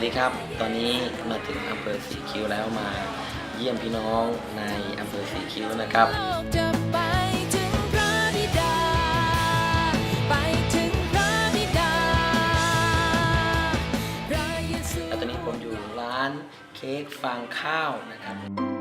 วัสดีครับ ตอนนี้มาถึงอำเภอสีคิ้วแล้วมาเยี่ยมพี่น้องในอำเภอสีคิ้วนะครับจะไปถึงพระบิดาไปถึงพระบิดาพระเยซูแล้วตอนนี้ผมอยู่ร้านเค้กฟางข้าวนะครับ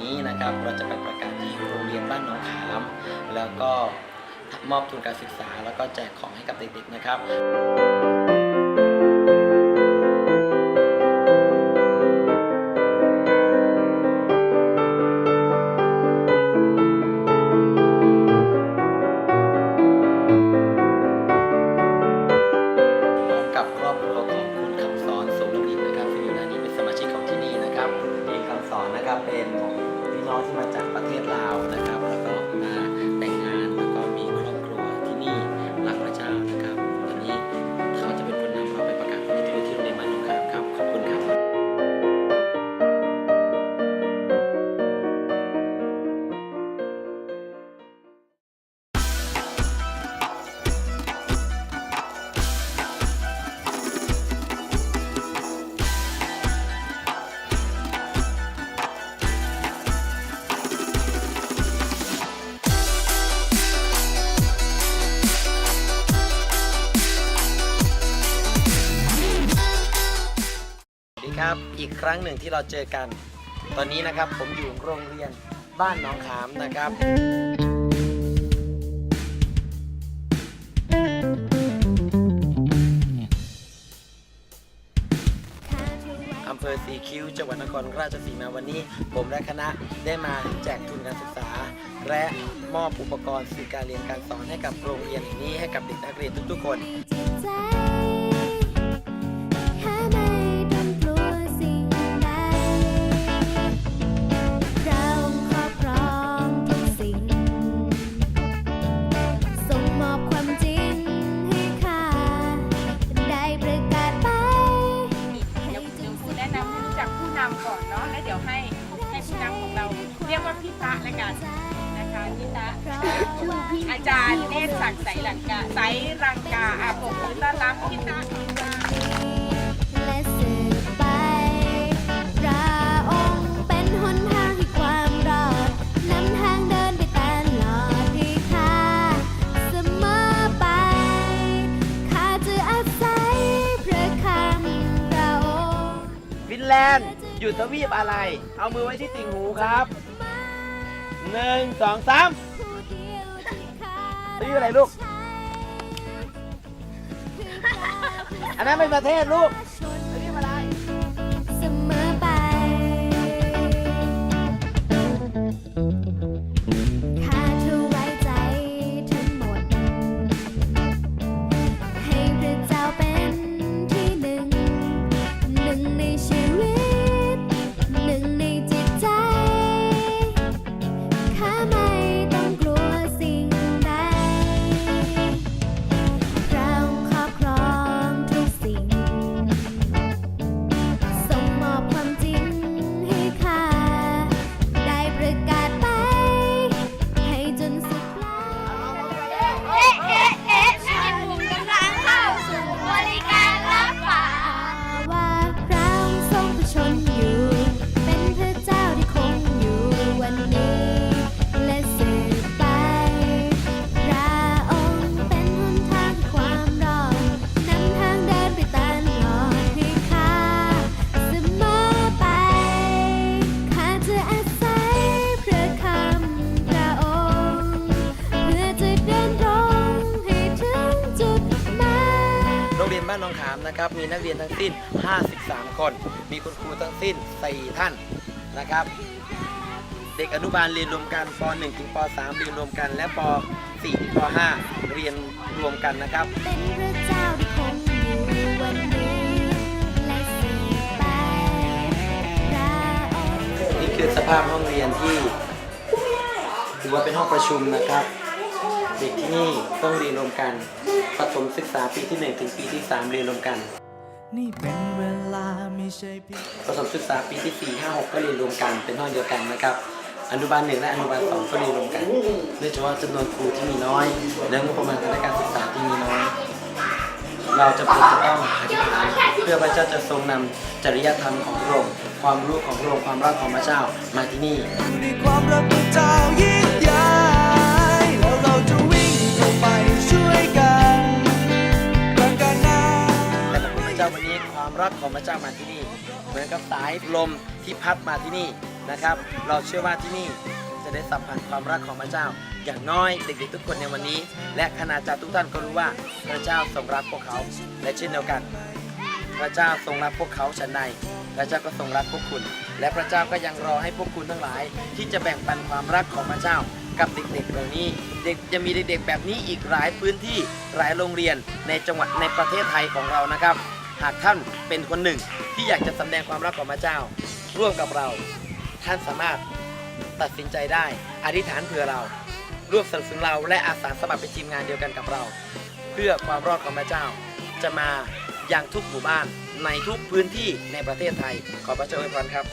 นี้นะครับ เราจะไปประกาศที่โรงเรียนบ้านหนองขาม แล้วก็มอบทุนการศึกษา แล้วก็แจกของให้กับเด็กๆนะครับ น้องที่มาจากประเทศลาวนะครับแล้ว ครับ อีกครั้งหนึ่งที่เราเจอกัน ตอนนี้นะครับผมอยู่โรงเรียนบ้านหนองขามนะครับ อำเภอสีคิ้ว จังหวัดนครราชสีมาวันนี้ ผมและคณะได้มาแจกทุนการศึกษา และมอบอุปกรณ์สื่อการเรียนการสอนให้กับโรงเรียนแห่งนี้ให้กับเด็กนักเรียนทุกๆคน จิตใจ จารย์เนตรศักดิ์ใสลังกาใสรังกาอาผมมือต้อนรับพี่ตะพี่ะ และสืบไปพระองค์เป็นหนทางให้ความรอดนำทางเดินไปตลอดให้ข้าเสมอไปข้าจะอาศัยพระคำพระองค์ ฟินแลนด์อยู่ทวีปอะไร เอามือไว้ที่ติ่งหูครับหนึ่งสองสาม ผู้ที่ ข้าทวีปอะไรลูก อันนั้นเป็นประเทศลูก นองขามนะครับ มีนักเรียนทั้งสิ้น 53 คน มีคุณครูทั้งสิ้น 4 ท่านนะครับ เด็กอนุบาลเรียนรวมกันป .1 ถึงป .3 เรียนรวมกัน และป .4 ถึงป .5 เรียนรวมกันนะครับ เป็นพระเจ้าที่คงอยู่วันนี้และสืบไปพคือสภาพห้องเรียนที่ถือว่าเป็นห้องประชุมนะครับ เด็กที่นี่ต้องเรียนรวมกันประถมศึกษาปีที่1ถึงปีที่ 3 เรียนรวมกันนี่เป็นเวลาไม่ใช่เพียงประถมศึกษาปีที่ 4 5 6 ก็เรียนรวมกันเป็นห้องเดียวกันนะครับอนุบาลหนึ่งและอนุบาลสองก็เรียนรวมกันเนื่องจากว่าจำนวนครูที่มีน้อยและงบประมาณทางด้านการศึกษาที่มีน้อย เราจะเป็นจะต้องอธิษฐานเพื่อพระเจ้าจะทรงนำจริยธรรมของพระองค์ความรู้ของพระองค์ความรักของพระเจ้ามาที่นี่ แล้วเราจะวิ่งเข้าไปช่วยกันประกันนาแต่พระเจ้าวันนี้ความรักของพระเจ้ามาที่นี่ เหมือนกับสายลมที่พัดมาที่นี่นะครับ เราเชื่อว่าที่นี่จะได้สัมผัสความรักของพระเจ้า อย่างน้อยเด็กๆทุกคนในวันนี้ และคณาจารย์ทุกท่านก็รู้ว่าพระเจ้าทรงรักพวกเขา และเช่นเดียวกัน พระเจ้าทรงรักพวกเขาฉันใดพระเจ้าก็ทรงรักพวกคุณ และพระเจ้าก็ยังรอให้พวกคุณทั้งหลาย ที่จะแบ่งปันความรักของพระเจ้า กับเด็กๆเหล่านี้ เด็กจะมีเด็กๆแบบนี้อีกหลายพื้นที่หลายโรงเรียนในจังหวัดในประเทศไทยของเรานะครับ หากท่านเป็นคนหนึ่งที่อยากจะแสดงความรักของพระเจ้า ร่วมกับเรา ท่านสามารถตัดสินใจได้ อธิษฐานเผื่อเราร่วมสนับสนุนเราและอาสาสมัครเป็นทีมงานเดียวกันกับเรา เพื่อความรอดของพระเจ้า จะมาอย่างทุกหมู่บ้านในทุกพื้นที่ในประเทศไทย ขอพระเจ้าอวยพรครับ